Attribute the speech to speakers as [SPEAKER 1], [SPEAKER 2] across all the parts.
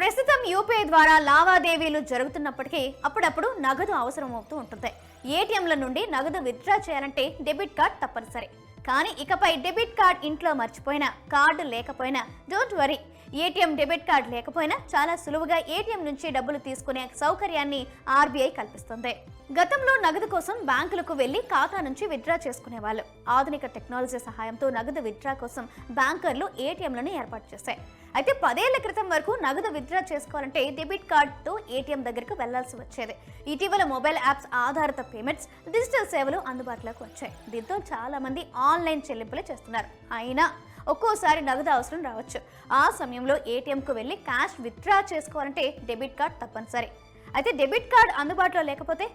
[SPEAKER 1] ప్రస్తుతం యూపీఐ ద్వారా లావాదేవీలు జరుగుతున్నప్పటికీ అప్పుడప్పుడు నగదు అవసరం అవుతూ ఉంటుంది. ఏటీఎంల నుండి నగదు విత్డ్రా చేయాలంటే డెబిట్ కార్డ్ తప్పనిసరి. కానీ ఇకపై డెబిట్ కార్డ్ ఇంట్లో మర్చిపోయినా కార్డు లేకపోయినా don't worry. ATM debit card లేకపోయినా చాలా సులువుగా ఏటీఎం నుంచి డబ్బులు తీసుకునే సౌకర్యాన్ని ఆర్బీఐ కల్పిస్తుంది. గతంలో నగదు కోసం బ్యాంకులకు వెళ్ళి ఖాతా నుంచి విత్డ్రా చేసుకునేవాళ్ళు. ఆధునిక టెక్నాలజీ సహాయంతో నగదు విత్డ్రా కోసం బ్యాంకర్లు ఏటీఎంలను ఏర్పాటు చేశాయి. అయితే పదేళ్ళ క్రితం వరకు నగదు విత్డ్రా చేసుకోవాలంటే డెబిట్ కార్డుతో ఏటీఎం దగ్గరకు వెళ్ళాల్సి వచ్చేది. ఇటీవల మొబైల్ యాప్స్ ఆధారిత పేమెంట్స్ డిజిటల్ సేవలు అందుబాటులోకి వచ్చాయి. దీంతో చాలా మంది ఆన్లైన్ చెల్లింపులు చేస్తున్నారు. అయినా ఒక్కోసారి నగదు అవసరం రావచ్చు. ఆ సమయంలో ఏటీఎంకు వెళ్ళి క్యాష్ విత్డ్రా చేసుకోవాలంటే డెబిట్ కార్డ్ తప్పనిసరి. అయితే డెబిట్ కార్డ్ అందుబాటులో లేకపోతే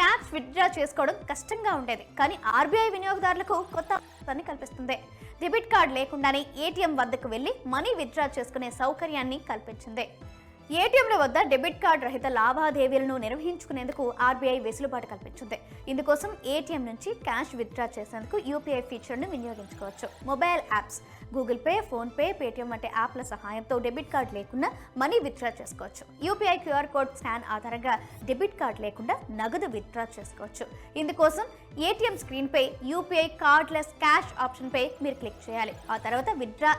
[SPEAKER 1] క్యాష్ విత్డ్రా చేసుకోవడం కష్టంగా ఉండేది. కానీ ఆర్బీఐ వినియోగదారులకు కొత్త అవకాశాన్ని కల్పిస్తుంది. డెబిట్ కార్డ్ లేకుండానే ఏటీఎం వద్దకు వెళ్ళి మనీ విత్డ్రా చేసుకునే సౌకర్యాన్ని కల్పించింది. ఏటీఎంల వద్ద డెబిట్ కార్డ్ రహిత లావాదేవీలను నిర్వహించుకునేందుకు ఆర్బీఐ వెసులుబాటు కల్పించింది. ఇందుకోసం ఏటీఎం నుంచి క్యాష్ విత్డ్రా చేసేందుకు యూపీఐ ఫీచర్ను వినియోగించుకోవచ్చు. Mobile apps Google Pay PhonePe Paytm వంటి యాప్ల సహాయంతో డెబిట్ కార్డ్ లేకుండా మనీ విత్డ్రా చేసుకోవచ్చు. యూపీఐ క్యూఆర్ కోడ్ స్కాన్ ఆధారంగా డెబిట్ కార్డ్ లేకుండా నగదు విత్డ్రా చేసుకోవచ్చు. ఇందుకోసం ఏటీఎం స్క్రీన్పై యూపీఐ కార్డ్లెస్ క్యాష్ ఆప్షన్పై మీరు క్లిక్ చేయాలి. ఆ తర్వాత విత్డ్రా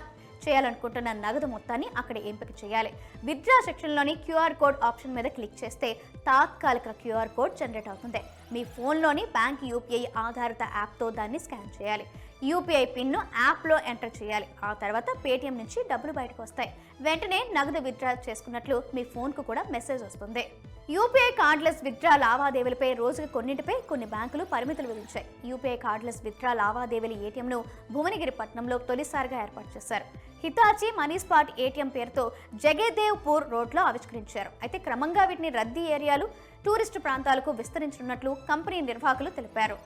[SPEAKER 1] చేయాలనుకుంటున్న నగదు మొత్తాన్ని అక్కడ ఎంపిక చేయాలి. విత్డ్రా సెక్షన్లోని క్యూఆర్ కోడ్ ఆప్షన్ మీద క్లిక్ చేస్తే తాత్కాలిక క్యూఆర్ కోడ్ జనరేట్ అవుతుంది. మీ ఫోన్లోని బ్యాంక్ యూపీఐ ఆధారిత యాప్తో దాన్ని స్కాన్ చేయాలి. యూపీఐ పిన్ను యాప్లో ఎంటర్ చేయాలి. ఆ తర్వాత పేటీఎం నుంచి డబ్బులు బయటకు వస్తాయి. వెంటనే నగదు విత్డ్రా చేసుకున్నట్లు మీ ఫోన్కు కూడా మెసేజ్ వస్తుంది. యూపీఐ కార్డ్లెస్ విత్డ్రా లావాదేవీలపై రోజుకు కొన్నింటిపై కొన్ని బ్యాంకులు పరిమితులు విధించాయి. యూపీఐ కార్డ్లెస్ విత్డ్రా లావాదేవీల ఏటీఎంను భువనగిరి పట్టణంలో తొలిసారిగా ఏర్పాటు చేశారు. హితాచి మనీ స్పాట్ ఏటీఎం పేరుతో జగదేవ్పూర్ రోడ్లో ఆవిష్కరించారు. అయితే క్రమంగా వీటిని రద్దీ ఏరియాలు టూరిస్టు ప్రాంతాలకు విస్తరించనున్నట్లు కంపెనీ నిర్వాహకులు తెలిపారు.